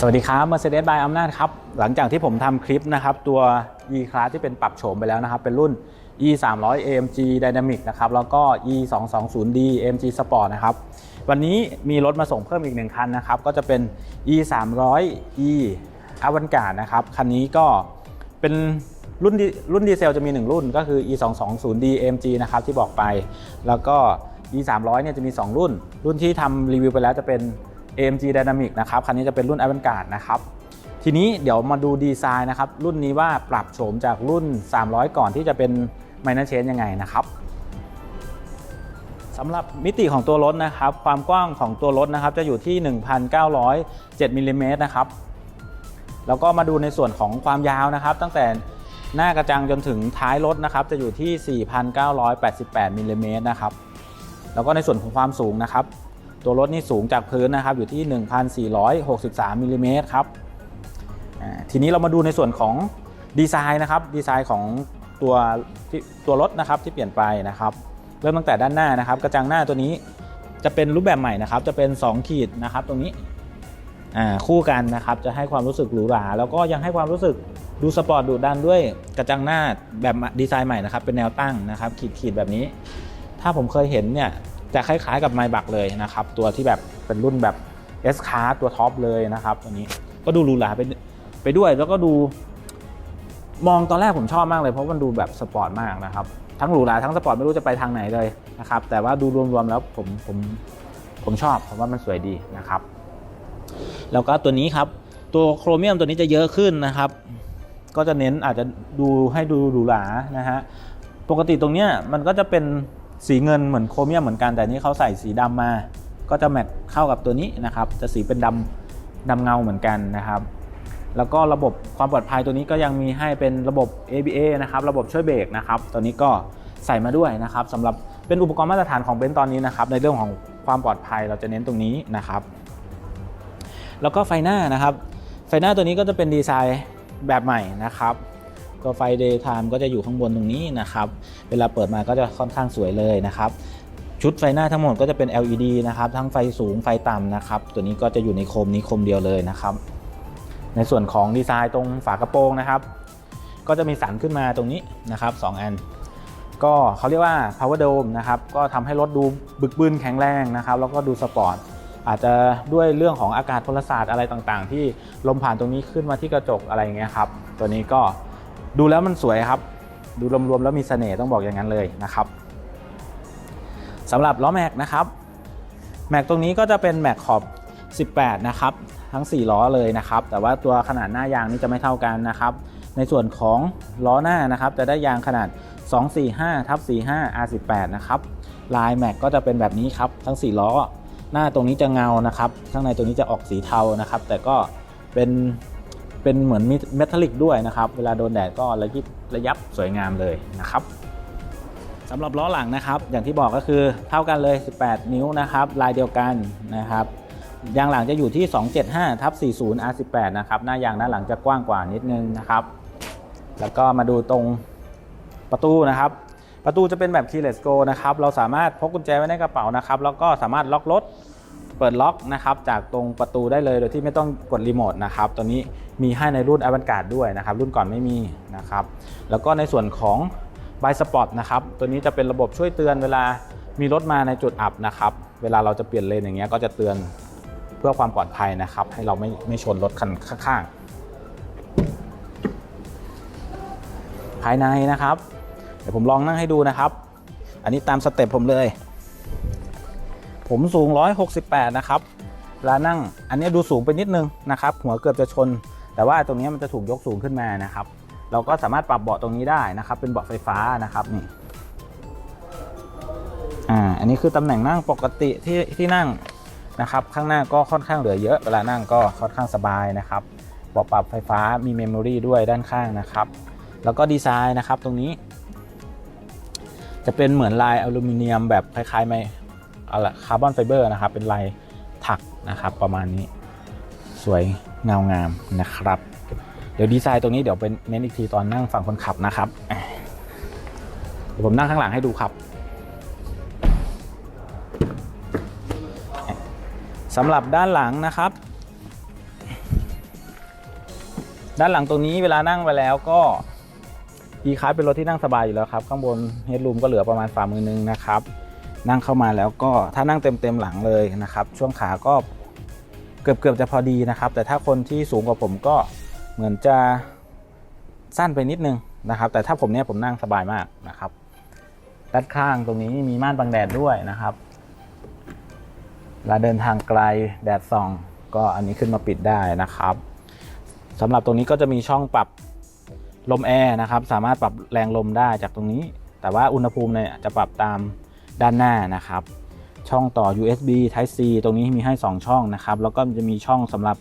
สวัสดีครับ Mercedes by อำนาจครับ หลังจากที่ผมทำคลิปนะครับ ตัว e class ที่เป็นปรับโฉมไปแล้วนะครับ เป็นรุ่น e 3 0 0 amg dynamic นะครับ แล้วก็ e 2 2 0 d amg sport นะครับ วันนี้มีรถมาส่งเพิ่มอีกหนึ่งคันนะครับ ก็จะเป็น e 3 0 0 e avantgarde นะครับ คันนี้ก็เป็นรุ่นรุ่นดีเซลจะมี 1 รุ่นก็คือ e 2 2 0 d amg นะครับที่บอกไป แล้วก็ e 3 0 0เนี่ยจะมี 2 รุ่น รุ่นที่ทำรีวิวไปแล้วจะเป็น AMG Dynamic นะครับคันนี้จะเป็นรุ่น Avantgarde นะครับทีนี้เดี๋ยวมาดูดีไซน์นะครับรุ่นนี้ว่าปรับโฉมจากรุ่น 300 ก่อนที่จะเป็น Minor Change ยังไงนะครับสำหรับมิติของตัวรถนะครับ ความกว้างของตัวรถนะครับจะอยู่ที่ 1,907มิลลิเมตรนะครับแล้วก็มาดูในส่วนของความยาวนะครับ ตั้งแต่หน้ากระจังจนถึงท้ายรถนะครับ จะอยู่ที่ 4,988มิลลิเมตรนะครับ แล้วก็ในส่วนของความสูงนะครับ ตัวรถนี่สูงจากพื้นนะครับอยู่ที่ 1,463มิลลิเมตรครับทีนี้เรามาดูในส่วนของดีไซน์นะครับดีไซน์ของตัวที่ตัวรถนะครับที่เปลี่ยนไปนะครับ เริ่มตั้งแต่ด้านหน้านะครับ กระจังหน้าตัวนี้จะเป็นรูปแบบใหม่นะครับ จะเป็น 2 ขีดนะครับ ตรงนี้คู่กันนะครับ จะให้ความรู้สึกหรูหราแล้วก็ยังให้ความรู้สึกดูสปอร์ตดูดันด้วยกระจังหน้าแบบดีไซน์ใหม่นะครับ เป็นแนวตั้งนะครับ ขีดขีดแบบนี้ ถ้าผมเคยเห็นเนี่ย จะคล้ายๆกับไมบักเลยนะครับ ตัวที่แบบเป็นรุ่นแบบ S c a r ตัวท็อปเลยนะครับตัวนี้ก็ดูหรูหราไปไปด้วยแล้วก็ดู มองตอนแรกผมชอบมากเลย เพราะมันดูแบบสปอร์ตมากนะครับ ทั้งหรูหราทั้งสปอร์ตไม่รู้จะไปทางไหนเลยนะครับ แต่ว่าดูรวมๆแล้วผมผมผมชอบผมว่ามันสวยดีนะครับ แล้วก็ตัวนี้ครับ ตัวโครเมียมตัวนี้จะเยอะขึ้นนะครับ ก็จะเน้นอาจจะดูให้ดูหรูหรานะฮะปกติตรงเนี้ยมันก็จะเป็น สีเงินเหมือนโครเมียมเหมือนกันแต่นี้เขาใส่สีดำมา ก็จะแมทเข้ากับตัวนี้นะครับ จะสีเป็นดำดำเงาเหมือนกันนะครับ แล้วก็ระบบความปลอดภัยตัวนี้ก็ยังมีให้เป็นระบบ ABA นะครับ ระบบช่วยเบรกนะครับตัวนี้ก็ใส่มาด้วยนะครับสำหรับเป็นอุปกรณ์มาตรฐานของเบนซ์ตอนนี้นะครับ ในเรื่องของความปลอดภัยเราจะเน้นตรงนี้นะครับ แล้วก็ไฟหน้านะครับ ไฟหน้าตัวนี้ก็จะเป็นดีไซน์แบบใหม่นะครับ ตัวไฟ daytime ก็จะอยู่ข้างบนตรงนี้นะครับ เวลาเปิดมาก็จะค่อนข้างสวยเลยนะครับ ชุดไฟหน้าทั้งหมดก็จะเป็น LED นะครับ ทั้งไฟสูงไฟต่ำนะครับ ตัวนี้ก็จะอยู่ในโคมนี้โคมเดียวเลยนะครับ ในส่วนของดีไซน์ตรงฝากระโปรงนะครับ ก็จะมีสันขึ้นมาตรงนี้นะครับ2อันก็เขาเรียกว่า power dome นะครับ ก็ทำให้รถดูบึกบึนแข็งแรงนะครับ แล้วก็ดูสปอร์ต อาจจะด้วยเรื่องของอากาศพลศาสตร์อะไรต่างๆ ที่ลมผ่านตรงนี้ขึ้นมาที่กระจกอะไรอย่างเงี้ยครับ ตัวนี้ก็ ดูแล้วมันสวยครับ ดูรวมๆแล้วมีเสน่ห์ต้องบอกอย่างนั้นเลยนะครับสำหรับล้อแม็กนะครับแม็กตรงนี้ก็จะเป็นแม็กขอบ 18 นะครับ ทั้ง 4 ล้อเลยนะครับ แต่ว่าตัวขนาดหน้ายางนี่จะไม่เท่ากันนะครับ ในส่วนของล้อหน้านะครับ จะได้ยางขนาด 245ทับ45 R18 นะครับลายแม็กก็จะเป็นแบบนี้ครับทั้ง 4 ล้อ หน้าตรงนี้จะเงานะครับ ข้างในตรงนี้จะออกสีเทานะครับ แต่ก็เป็น เป็นเหมือนเมทัลลิกด้วยนะครับ เวลาโดนแดดก็ระยิบระยับสวยงามเลยนะครับสำหรับล้อหลังนะครับ อย่างที่บอกก็คือเท่ากันเลย 18 นิ้วนะครับ ลายเดียวกันนะครับยางหลังจะอยู่ที่ 275ทับ40 R18 นะครับ หน้ายางด้านหลังจะกว้างกว่านิดนึงนะครับ แล้วก็มาดูตรงประตูนะครับ ประตูจะเป็นแบบ keyless go นะครับ เราสามารถพกกุญแจไว้ในกระเป๋านะครับ แล้วก็สามารถล็อกรถ เปิดล็อกนะครับจากตรงประตูได้เลยโดยที่ไม่ต้องกดรีโมทนะครับตัวนี้มีให้ในรุ่น a v a n t g a r d ด้วยนะครับ รุ่นก่อนไม่มีนะครับ แล้วก็ในส่วนของ by Spot นะครับตัวนี้จะเป็นระบบช่วยเตือนเวลามีรถมาในจุดอับนะครับ เวลาเราจะเปลี่ยนเลนอย่างเงี้ยก็จะเตือนเพื่อความปลอดภัยนะครับ ให้เราไม่ไม่ชนรถคันข้างๆ ภายในนะครับ เดี๋ยวผมลองนั่งให้ดูนะครับ อันนี้ตามสเต็ปผมเลย ผมสูง 168 นะครับเวลานั่งอันนี้ดูสูงไปนิดนึงนะครับ หัวเกือบจะชน แต่ว่าตรงนี้มันจะถูกยกสูงขึ้นมานะครับ เราก็สามารถปรับเบาะตรงนี้ได้นะครับ เป็นเบาะไฟฟ้านะครับนี่อ่าอันนี้คือตำแหน่งนั่งปกติที่ที่นั่งนะครับ ข้างหน้าก็ค่อนข้างเหลือเยอะเวลานั่งก็ค่อนข้างสบายนะครับเบาะปรับไฟฟ้ามีเมมโมรีด้วยด้านข้างนะครับ แล้วก็ดีไซน์นะครับตรงนี้ จะเป็นเหมือนลายอลูมิเนียมแบบคล้ายๆไม อะไรคาร์บอนไฟเบอร์นะครับ เป็นลายถักนะครับ ประมาณนี้สวยเงางามนะครับ เดี๋ยวดีไซน์ตรงนี้เดี๋ยวเป็นเน้นอีกทีตอนนั่งฝั่งคนขับนะครับเดี๋ยวผมนั่งข้างหลังให้ดูครับสำหรับด้านหลังนะครับ ด้านหลังตรงนี้เวลานั่งไปแล้วก็ e c a r เป็นรถที่นั่งสบายอยู่แล้วครับ ข้างบนเฮดรูมก็เหลือประมาณฝ่ามือนึงนะครับ นั่งเข้ามาแล้วก็ถ้านั่งเต็มเต็มหลังเลยนะครับ ช่วงขาก็เกือบเกือบจะพอดีนะครับ แต่ถ้าคนที่สูงกว่าผมก็เหมือนจะสั้นไปนิดนึงนะครับ แต่ถ้าผมเนี่ยผมนั่งสบายมากนะครับ ด้านข้างตรงนี้มีม่านบังแดดด้วยนะครับเวลาเดินทางไกลแดดส่อง ก็อันนี้ขึ้นมาปิดได้นะครับสำหรับตรงนี้ก็จะมีช่องปรับลมแอร์นะครับ สามารถปรับแรงลมได้จากตรงนี้ แต่ว่าอุณหภูมิเนี่ยจะปรับตาม ด้านหน้านะครับ ช่องต่อ USB Type C ตรงนี้มีให้ 2 ช่องนะครับ แล้วก็จะมีช่องสำหรับ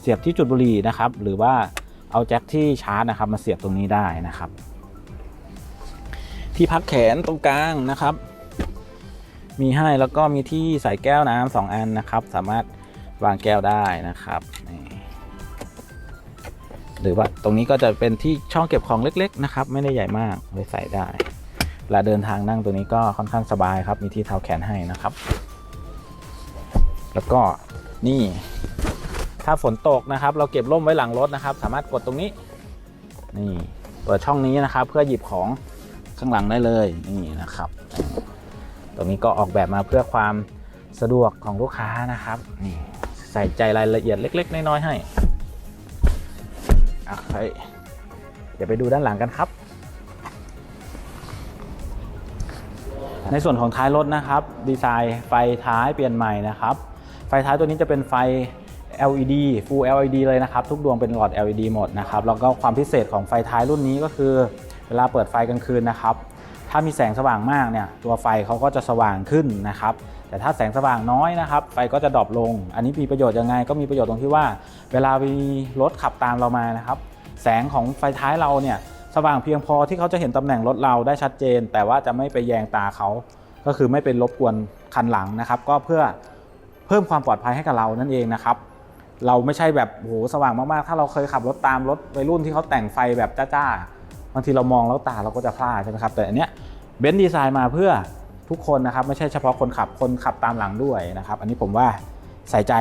เสียบที่จุดบุหรี่นะครับ หรือว่าเอาแจ็คที่ชาร์จนะครับ มาเสียบตรงนี้ได้นะครับ ที่พักแขนตรงกลางนะครับ มีให้แล้วก็มีที่ใส่แก้วน้ำสองอันนะครับ สามารถวางแก้วได้นะครับหรือว่าตรงนี้ก็จะเป็นที่ช่องเก็บของเล็ก ๆ นะครับ ไม่ได้ใหญ่มากไว้ใส่ได้ เวลาเดินทางนั่งตัวนี้ก็ค่อนข้างสบายครับ มีที่เท้าแขนให้นะครับ แล้วก็นี่ ถ้าฝนตกนะครับ เราเก็บร่มไว้หลังรถนะครับ สามารถกดตรงนี้ นี่เปิดช่องนี้นะครับ เพื่อหยิบของข้างหลังได้เลยนี่นะครับ ตรงนี้ก็ออกแบบมาเพื่อความสะดวกของลูกค้านะครับนี่ใส่ใจรายละเอียดเล็ก ๆ น้อยๆให้อะไปเดี๋ยวไปดูด้านหลังกันครับ ในส่วนของท้ายรถนะครับ ดีไซน์ไฟท้ายเปลี่ยนใหม่นะครับ ไฟท้ายตัวนี้จะเป็นไฟ LED Full LED เลยนะครับ ทุกดวงเป็นหลอด LED หมดนะครับ แล้วก็ความพิเศษของไฟท้ายรุ่นนี้ก็คือ เวลาเปิดไฟกลางคืนนะครับ ถ้ามีแสงสว่างมากเนี่ย ตัวไฟเขาก็จะสว่างขึ้นนะครับ แต่ถ้าแสงสว่างน้อยนะครับ ไฟก็จะดรอปลง อันนี้มีประโยชน์ยังไง ก็มีประโยชน์ตรงที่ว่า เวลามีรถขับตามเรามานะครับ แสงของไฟท้ายเราเนี่ย สว่างเพียงพอที่เขาจะเห็นตำแหน่งรถเราได้ชัดเจน แต่ว่าจะไม่ไปแยงตาเขาก็คือไม่เป็นรบกวนคันหลังนะครับ ก็เพื่อเพิ่มความปลอดภัยให้กับเรานั่นเองนะครับ เราไม่ใช่แบบโหสว่างมากๆ ถ้าเราเคยขับรถตามรถวัยรุ่นที่เขาแต่งไฟแบบจ้าๆบางทีเรามองแล้วตาเราก็จะพลาดใช่ไหมครับแต่อันเนี้ยเบนซ์ดีไซน์มาเพื่อทุกคนนะครับ ไม่ใช่เฉพาะคนขับคนขับตามหลังด้วยนะครับ อันนี้ผมว่าใส่ใจ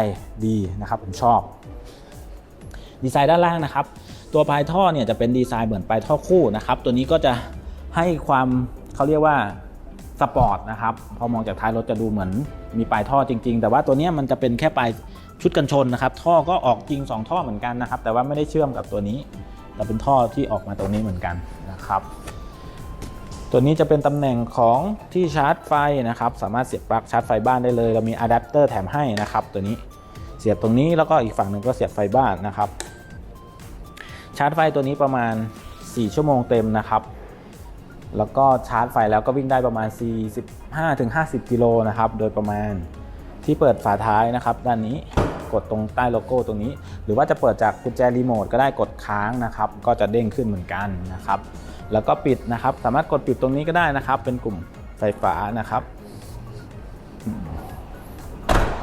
ดีนะครับผมชอบ ดีไซน์ด้านล่างนะครับ ตัวปลายท่อเนี่ยจะเป็นดีไซน์เหมือนปลายท่อคู่นะครับตัวนี้ก็จะให้ความเขาเรียกว่าสปอร์ตนะครับพอมองจากท้ายรถจะดูเหมือนมีปลายท่อจริง ๆ แต่ว่าตัวนี้มันจะเป็นแค่ปลายชุดกันชนนะครับ ท่อก็ออกจริง 2 ท่อเหมือนกันนะครับ แต่ว่าไม่ได้เชื่อมกับตัวนี้ แต่เป็นท่อที่ออกมาตรงนี้เหมือนกันนะครับ ตัวนี้จะเป็นตำแหน่งของที่ชาร์จไฟนะครับ สามารถเสียบปลั๊กชาร์จไฟบ้านได้เลย เรามีอะแดปเตอร์แถมให้นะครับ ตัวนี้เสียบตรงนี้แล้วก็อีกฝั่งหนึ่งก็เสียบไฟบ้านนะครับ ชาร์จไฟตัวนี้ประมาณ 4 ชั่วโมงเต็มนะครับ แล้วก็ชาร์จไฟแล้วก็วิ่งได้ประมาณ 45-50 กิโลนะครับ โดยประมาณที่เปิดฝาท้ายนะครับด้านนี้กดตรงใต้โลโก้ตรงนี้ หรือว่าจะเปิดจากกุญแจรีโมทก็ได้กดค้างนะครับ ก็จะเด้งขึ้นเหมือนกันนะครับ แล้วก็ปิดนะครับ สามารถกดปิดตรงนี้ก็ได้นะครับ เป็นกลุ่มไฟฟ้านะครับ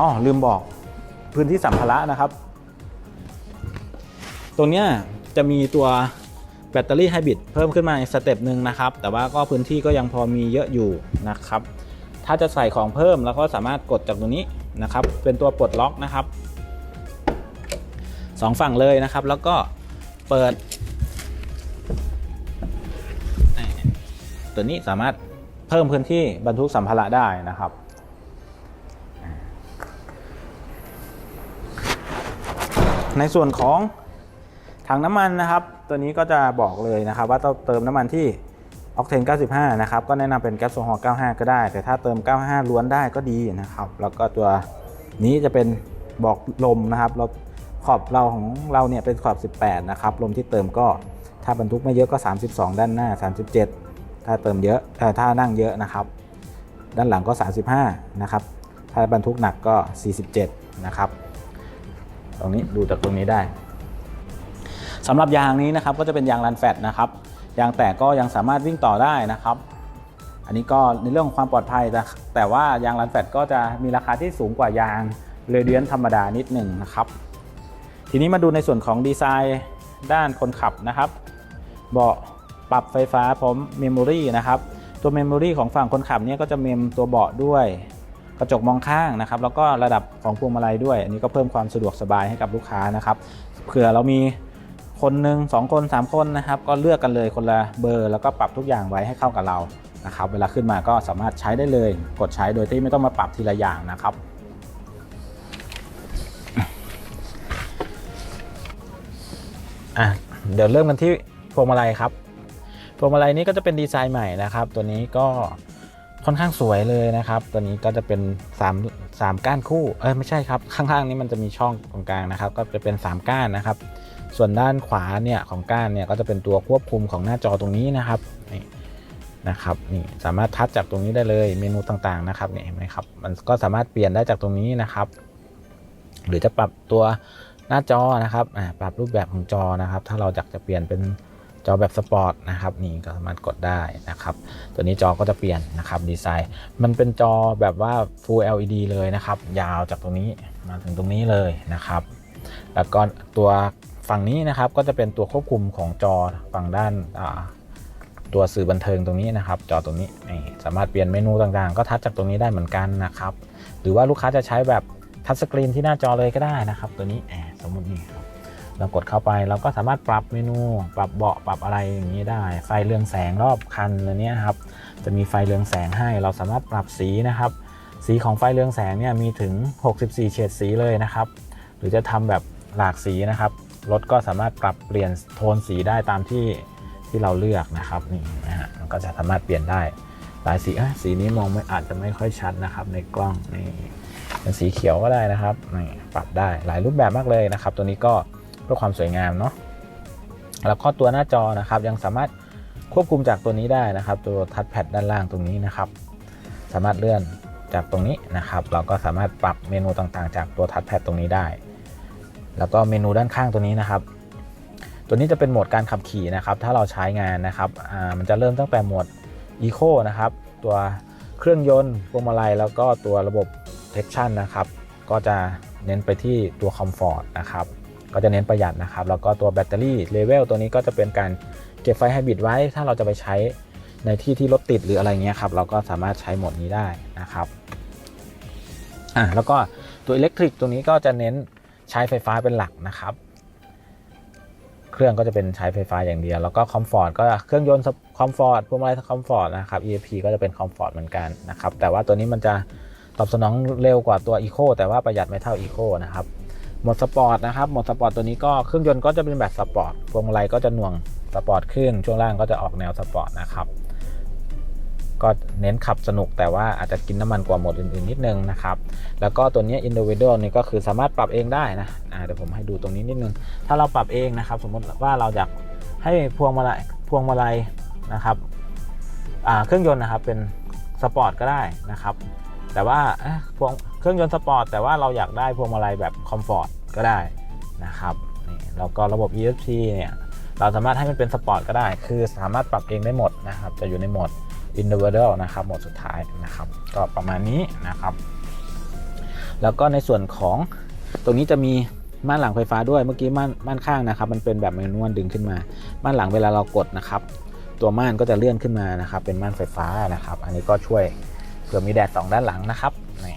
อ๋อลืมบอกพื้นที่สัมภาระนะครับตรงเนี้ย จะมีตัวแบตเตอรี่ไฮบริดเพิ่มขึ้นมาอีกสเต็ปหนึ่งนะครับ แต่ว่าก็พื้นที่ก็ยังพอมีเยอะอยู่นะครับ ถ้าจะใส่ของเพิ่มแล้วก็สามารถกดจากตรงนี้นะครับ เป็นตัวปลดล็อกนะครับสองฝั่งเลยนะครับ แล้วก็เปิด ตัวนี้สามารถเพิ่มพื้นที่บรรทุกสัมภาระได้นะครับในส่วนของ ถังน้ำมันนะครับ ตัวนี้ก็จะบอกเลยนะครับ ว่าต้องเติมน้ำมันที่ออกเทน 95 นะครับ ก็แนะนำเป็นแก๊สโซฮอล์ 95 ก็ได้ แต่ถ้าเติม 95 ล้วนได้ก็ดีนะครับ แล้วก็ตัวนี้จะเป็นบอกลมนะครับเราขอบเราของเราเนี่ยเป็นขอบ 18 นะครับ ลมที่เติมก็ถ้าบรรทุกไม่เยอะก็ 32 ด้านหน้า 37 ถ้าเติมเยอะเอ่ถ้านั่งเยอะนะครับ ด้านหลังก็ 35 นะครับ ถ้าบรรทุกหนักก็ 47 นะครับ ตรงนี้ดูจากตรงนี้ได้ สำหรับยางนี้นะครับก็จะเป็นยางรันแฟตนะครับยางแตกก็ยังสามารถวิ่งต่อได้นะครับ อันนี้ก็ในเรื่องของความปลอดภัยแต่แต่ว่ายางรันแฟตก็จะมีราคาที่สูงกว่ายางเรเดียนธรรมดานิดหนึ่งนะครับ ทีนี้มาดูในส่วนของดีไซน์ด้านคนขับนะครับ เบาะปรับไฟฟ้าพร้อมเมมโมรีนะครับตัวเมมโมรีของฝั่งคนขับเนี่ยก็จะเมมตัวเบาะด้วย กระจกมองข้างนะครับ แล้วก็ระดับของพวงมาลัยด้วย อันนี้ก็เพิ่มความสะดวกสบายให้กับลูกค้านะครับเผื่อเรามี คนหนึ่งสองคนสามคนนะครับ ก็เลือกกันเลยคนละเบอร์ แล้วก็ปรับทุกอย่างไว้ให้เข้ากับเรานะครับ เวลาขึ้นมาก็สามารถใช้ได้เลย กดใช้โดยที่ไม่ต้องมาปรับทีละอย่างนะครับอะเดี๋ยวเริ่มกันที่พวงมาลัยครับพวงมาลัยนี้ก็จะเป็นดีไซน์ใหม่นะครับ ตัวนี้ก็ค่อนข้างสวยเลยนะครับ ตัวนี้ก็จะเป็น3 3ก้านคู่ เอ้ยไม่ใช่ครับ ข้างๆนี้มันจะมีช่องตรงกลางนะครับ ก็จะเป็น 3 ก้านนะครับ ส่วนด้านขวาเนี่ยของก้านเนี่ยก็จะเป็นตัวควบคุมของหน้าจอตรงนี้นะครับนี่นะครับนี่สามารถทัชจากตรงนี้ได้เลยเมนูต่างๆนะครับนี่เห็นไหมครับมันก็สามารถเปลี่ยนได้จากตรงนี้นะครับ หรือจะปรับตัวหน้าจอนะครับปรับรูปแบบของจอนะครับ ถ้าเราอยากจะเปลี่ยนเป็นจอแบบสปอร์ตนะครับนี่ก็สามารถกดได้นะครับ ตัวนี้จอก็จะเปลี่ยนนะครับดีไซน์ มันเป็นจอแบบว่า Full LED เลยนะครับ ยาวจากตรงนี้มาถึงตรงนี้เลยนะครับ แล้วก็ตัว ฝั่งนี้นะครับก็จะเป็นตัวควบคุมของจอฝั่งด้านาตัวสื่อบันเทิงตรงนี้นะครับ จอตรงนี้นี่สามารถเปลี่ยนเมนูต่างๆ ก็ทัชจากตรงนี้ได้เหมือนกันนะครับ หรือว่าลูกค้าจะใช้แบบทัชสกรีนที่หน้าจอเลยก็ได้นะครับ ตัวนี้สมมตินี่ครับเรากดเข้าไปเราก็สามารถปรับเมนู ปรับเบาะปรับอะไรอย่างนี้ได้ ไฟเรืองแสงรอบคันเลยเนี้ยครับจะมีไฟเรืองแสงให้เราสามารถปรับสีนะครับ สีของไฟเรืองแสงเนี่ยมีถึง 64 เฉดสีเลยนะครับ หรือจะทำแบบหลากสีนะครับ รถก็สามารถปรับเปลี่ยนโทนสีได้ตามที่ที่เราเลือกนะครับนี่นะฮะมันก็จะสามารถเปลี่ยนได้หลายสีเอ้ยสีนี้มองไม่อาจจะไม่ค่อยชัดนะครับ ในกล้องนี่เป็นสีเขียวก็ได้นะครับนี่ปรับได้หลายรูปแบบมากเลยนะครับ ตัวนี้ก็เพื่อความสวยงามเนาะแล้วก็ตัวหน้าจอนะครับ ยังสามารถควบคุมจากตัวนี้ได้นะครับ ตัวทัชแพดด้านล่างตรงนี้นะครับ สามารถเลื่อนจากตรงนี้นะครับ เราก็สามารถปรับเมนูต่างๆ จากตัวทัชแพดตรงนี้ได้ แล้วก็เมนูด้านข้างตัวนี้นะครับ ตัวนี้จะเป็นโหมดการขับขี่นะครับ ถ้าเราใช้งานนะครับอ่ามันจะเริ่มตั้งแต่โหมด Eco นะครับ ตัวเครื่องยนต์พวงมาลัยแล้วก็ตัวระบบ Traction นะครับ ก็จะเน้นไปที่ตัว Comfort นะครับ ก็จะเน้นประหยัดนะครับ แล้วก็ตัวแบตเตอรี่เลเวลตัวนี้ก็จะเป็นการเก็บไฟไฮบริดไว้ ถ้าเราจะไปใช้ในที่ที่รถติดหรืออะไรเงี้ยครับ เราก็สามารถใช้โหมดนี้ได้นะครับอะแล้วก็ตัวอิเล็กทริกตัวนี้ก็จะเน้น ใช้ไฟฟ้าเป็นหลักนะครับ เครื่องก็จะเป็นใช้ไฟฟ้าอย่างเดียว แล้วก็คอมฟอร์ตก็เครื่องยนต์คอมฟอร์ตพวงมาลัยคอมฟอร์ตนะครับ EAP ก็จะเป็นคอมฟอร์ตเหมือนกันนะครับ แต่ว่าตัวนี้มันจะตอบสนองเร็วกว่าตัว Eco แต่ว่าประหยัดไม่เท่า Eco นะครับโหมดสปอร์ตนะครับโหมดสปอร์ตตัวนี้ก็เครื่องยนต์ก็จะเป็นแบบสปอร์ตพวงมาลัยก็จะหน่วงสปอร์ตขึ้นช่วงล่างก็จะออกแนวสปอร์ตนะครับ ก็เน้นขับสนุกแต่ว่าอาจจะกินน้ำมันกว่าโหมดอื่นๆนิดนึงนะครับ แล้วก็ตัวนี้ individual นี่ก็คือสามารถปรับเองได้นะเดี๋ยวผมให้ดูตรงนี้นิดนึง ถ้าเราปรับเองนะครับ สมมติว่าเราอยากให้พวงมาลัยพวงมาลัยนะครับเครื่องยนต์นะครับเป็นสปอร์ตก็ได้นะครับ แต่ว่าเอ๊ะพวงเครื่องยนต์สปอร์ตแต่ว่าเราอยากได้พวงมาลัยแบบคอมฟอร์ตก็ได้นะครับนี่แล้วก็ระบบ ESP เนี่ยเราสามารถให้มันเป็นสปอร์ตก็ได้ คือสามารถปรับเองได้หมดนะครับ จะอยู่ในโหมด individual นะครับโหมดสุดท้ายนะครับ ก็ประมาณนี้นะครับ แล้วก็ในส่วนของตรงนี้จะมีม่านหลังไฟฟ้าด้วยเมื่อกี้ม่านม่านข้างนะครับ มันเป็นแบบแมนนวลดึงขึ้นมา ม่านหลังเวลาเรากดนะครับ ตัวม่านก็จะเลื่อนขึ้นมานะครับ เป็นม่านไฟฟ้านะครับ อันนี้ก็ช่วยเผื่อมีแดดสองด้านหลังนะครับนี่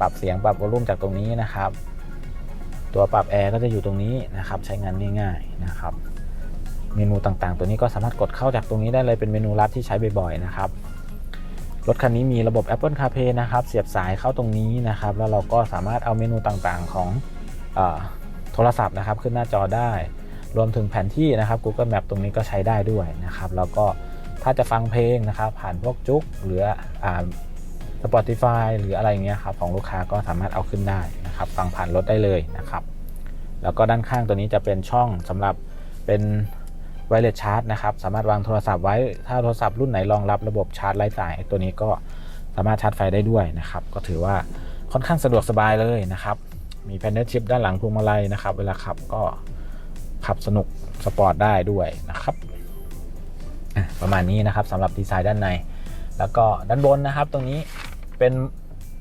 ปรับเสียงปรับวอลลุ่มจากตรงนี้นะครับ ตัวปรับแอร์ก็จะอยู่ตรงนี้นะครับ ใช้งานง่ายๆนะครับ เมนูต่างๆ ตัวนี้ก็สามารถกดเข้าจากตรงนี้ได้เลยเป็นเมนูลัดที่ใช้บ่อยๆนะครับรถคันนี้มีระบบ Apple CarPlay นะครับเสียบสายเข้าตรงนี้นะครับ แล้วเราก็สามารถเอาเมนูต่างๆของออโทรศัพท์นะครับ ขึ้นหน้าจอได้ รวมถึงแผนที่นะครับ Google Map ตรงนี้ก็ใช้ได้ด้วยนะครับ แล้วก็ถ้าจะฟังเพลงนะครับ ผ่านพวกจุกหรืออ่า Spotify หรืออะไรเงี้ยครับของลูกค้าก็สามารถเอาขึ้นได้นะครับ ฟังผ่านรถได้เลยนะครับ แล้วก็ด้านข้างตัวนี้จะเป็นช่องสำหรับเป็น ไวเลสชาร์จนะครับสามารถวางโทรศัพท์ไว้ถ้าโทรศัพท์รุ่นไหนรองรับระบบชาร์จไร้สายตัวนี้ก็สามารถชาร์จไฟได้ด้วยนะครับ ก็ถือว่าค่อนข้างสะดวกสบายเลยนะครับ มีแพนเนลชิปด้านหลังพวงมาลัยนะครับ เวลาขับก็ขับสนุกสปอร์ตได้ด้วยนะครับประมาณนี้นะครับสำหรับดีไซน์ด้านใน แล้วก็ด้านบนนะครับ ตรงนี้เป็น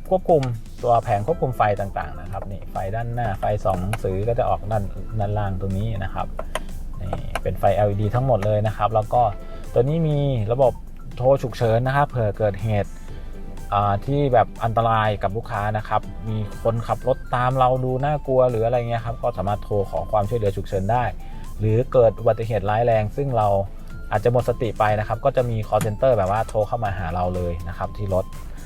ควบคุมตัวแผงควบคุมไฟต่างๆนะครับนี่ไฟด้านหน้าไฟสองสือก็จะออกด้านด้านล่างตรงนี้นะครับ เป็นไฟ LED ทั้งหมดเลยนะครับ แล้วก็ตัวนี้มีระบบโทรฉุกเฉินนะครับเผื่อเกิดเหตุที่แบบอันตรายกับลูกค้านะครับ มีคนขับรถตามเราดูน่ากลัวหรืออะไรเงี้ยครับ ก็สามารถโทรขอความช่วยเหลือฉุกเฉินได้ หรือเกิดอุบัติเหตุร้ายแรง ซึ่งเราอาจจะหมดสติไปนะครับ ก็จะมี call center แบบว่าโทรเข้ามาหาเราเลยนะครับที่รถ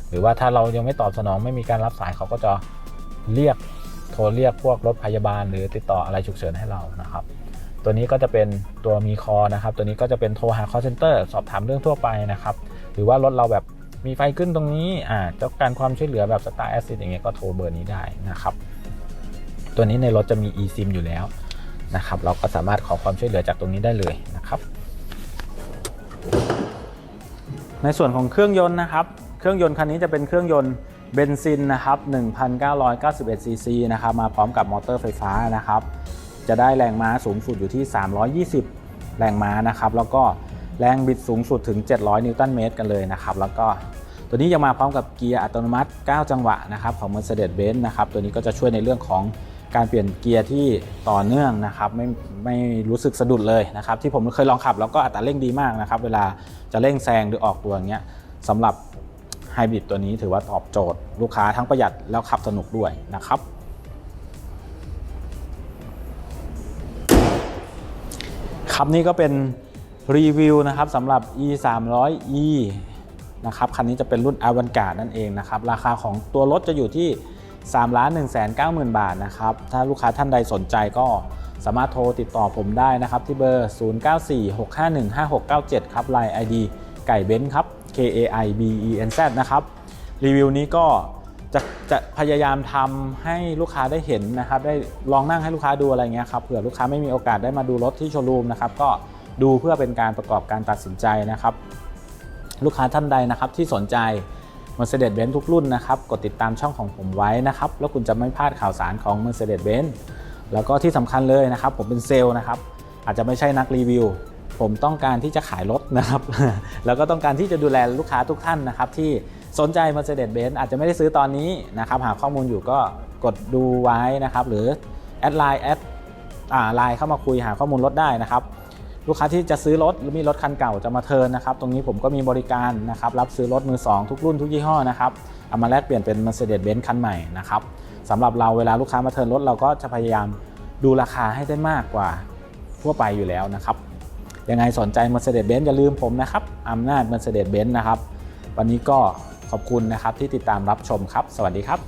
หรือว่าถ้าเรายังไม่ตอบสนองไม่มีการรับสายเขาก็จะเรียกโทรเรียกพวกรถพยาบาล หรือติดต่ออะไรฉุกเฉินให้เรานะครับ ตัวนี้ก็จะเป็นตัวมีคอนะครับ ตัวนี้ก็จะเป็นโทรหา call center สอบถามเรื่องทั่วไปนะครับ หรือว่ารถเราแบบมีไฟขึ้นตรงนี้อ่าต้องการความช่วยเหลือแบบสตาร์แอซิดอย่างเงี้ยก็โทรเบอร์นี้ได้นะครับ ตัวนี้ในรถจะมี eSIM อยู่แล้วนะครับ เราก็สามารถขอความช่วยเหลือจากตรงนี้ได้เลยนะครับ ในส่วนของเครื่องยนต์นะครับ เครื่องยนต์คันนี้จะเป็นเครื่องยนต์เบนซินนะครับ 1,991ซีซีนะครับ มาพร้อมกับมอเตอร์ไฟฟ้านะครับ จะได้แรงม้าสูงสุดอยู่ที่ 320 แรงม้านะครับ แล้วก็แรงบิดสูงสุดถึง 700 นิวตันเมตรกันเลยนะครับ แล้วก็ตัวนี้ยังมาพร้อมกับเกียร์อัตโนมัติ 9 จังหวะนะครับของ Mercedes-Benz นะครับ ตัวนี้ก็จะช่วยในเรื่องของการเปลี่ยนเกียร์ที่ต่อเนื่องนะครับไม่ไม่รู้สึกสะดุดเลยนะครับที่ผมเคยลองขับแล้วก็อัตราเร่งดีมากนะครับเวลาจะเร่งแซงหรือออกตัวอย่างเงี้ยสำหรับไฮบริดตัวนี้ถือว่าตอบโจทย์ลูกค้าทั้งประหยัดแล้วขับสนุกด้วยนะครับ ครับนี่ก็เป็นรีวิวนะครับสำหรับ e 3 0 0 e นะครับคันนี้จะเป็นรุ่น a v a n g a r d นั่นเองนะครับราคาของตัวรถจะอยู่ที่ 3 1 9 0 0 0 บาทนะครับถ้าลูกค้าท่านใดสนใจก็สามารถโทรติดต่อผมได้นะครับที่เบอร์ 0946515697 ครับ Line ID ไก่เบนซ์ครับ K A I B E N Z นะครับรีวิวนี้ก็ จะจะพยายามทำให้ลูกค้าได้เห็นนะครับ ได้ลองนั่งให้ลูกค้าดูอะไรเงี้ยครับเผื่อลูกค้าไม่มีโอกาสได้มาดูรถที่โชว์รูมนะครับ ก็ดูเพื่อเป็นการประกอบการตัดสินใจนะครับ ลูกค้าท่านใดนะครับที่สนใจ Mercedes-Benz ทุกรุ่นนะครับ กดติดตามช่องของผมไว้นะครับ แล้วคุณจะไม่พลาดข่าวสารของ Mercedes-Benz แล้วก็ที่สำคัญเลยนะครับ ผมเป็นเซลล์นะครับ อาจจะไม่ใช่นักรีวิว ผมต้องการที่จะขายรถนะครับ แล้วก็ต้องการที่จะดูแลลูกค้าทุกท่านนะครับที่ สนใจ Mercedes-Benz อาจจะไม่ได้ซื้อตอนนี้นะครับหาข้อมูลอยู่ก็กดดูไว้นะครับหรือแอดไลน์แอดไลน์เข้ามาคุยหาข้อมูลรถได้นะครับลูกค้าที่จะซื้อรถหรือมีรถคันเก่าจะมาเทินนะครับตรงนี้ผมก็มีบริการนะครับรับซื้อรถมือ 2 ทุกรุ่นทุกยี่ห้อนะครับเอามาแลกเปลี่ยนเป็น Mercedes-Benz คันใหม่นะครับสำหรับเราเวลาลูกค้ามาเทินรถเราก็จะพยายามดูราคาให้ได้มากกว่าทั่วไปอยู่แล้วนะครับยังไงสนใจ Mercedes-Benz อย่าลืมผมนะครับอำนาจ Mercedes-Benz นะครับ วันนี้ก็ ขอบคุณนะครับที่ติดตามรับชมครับ สวัสดีครับ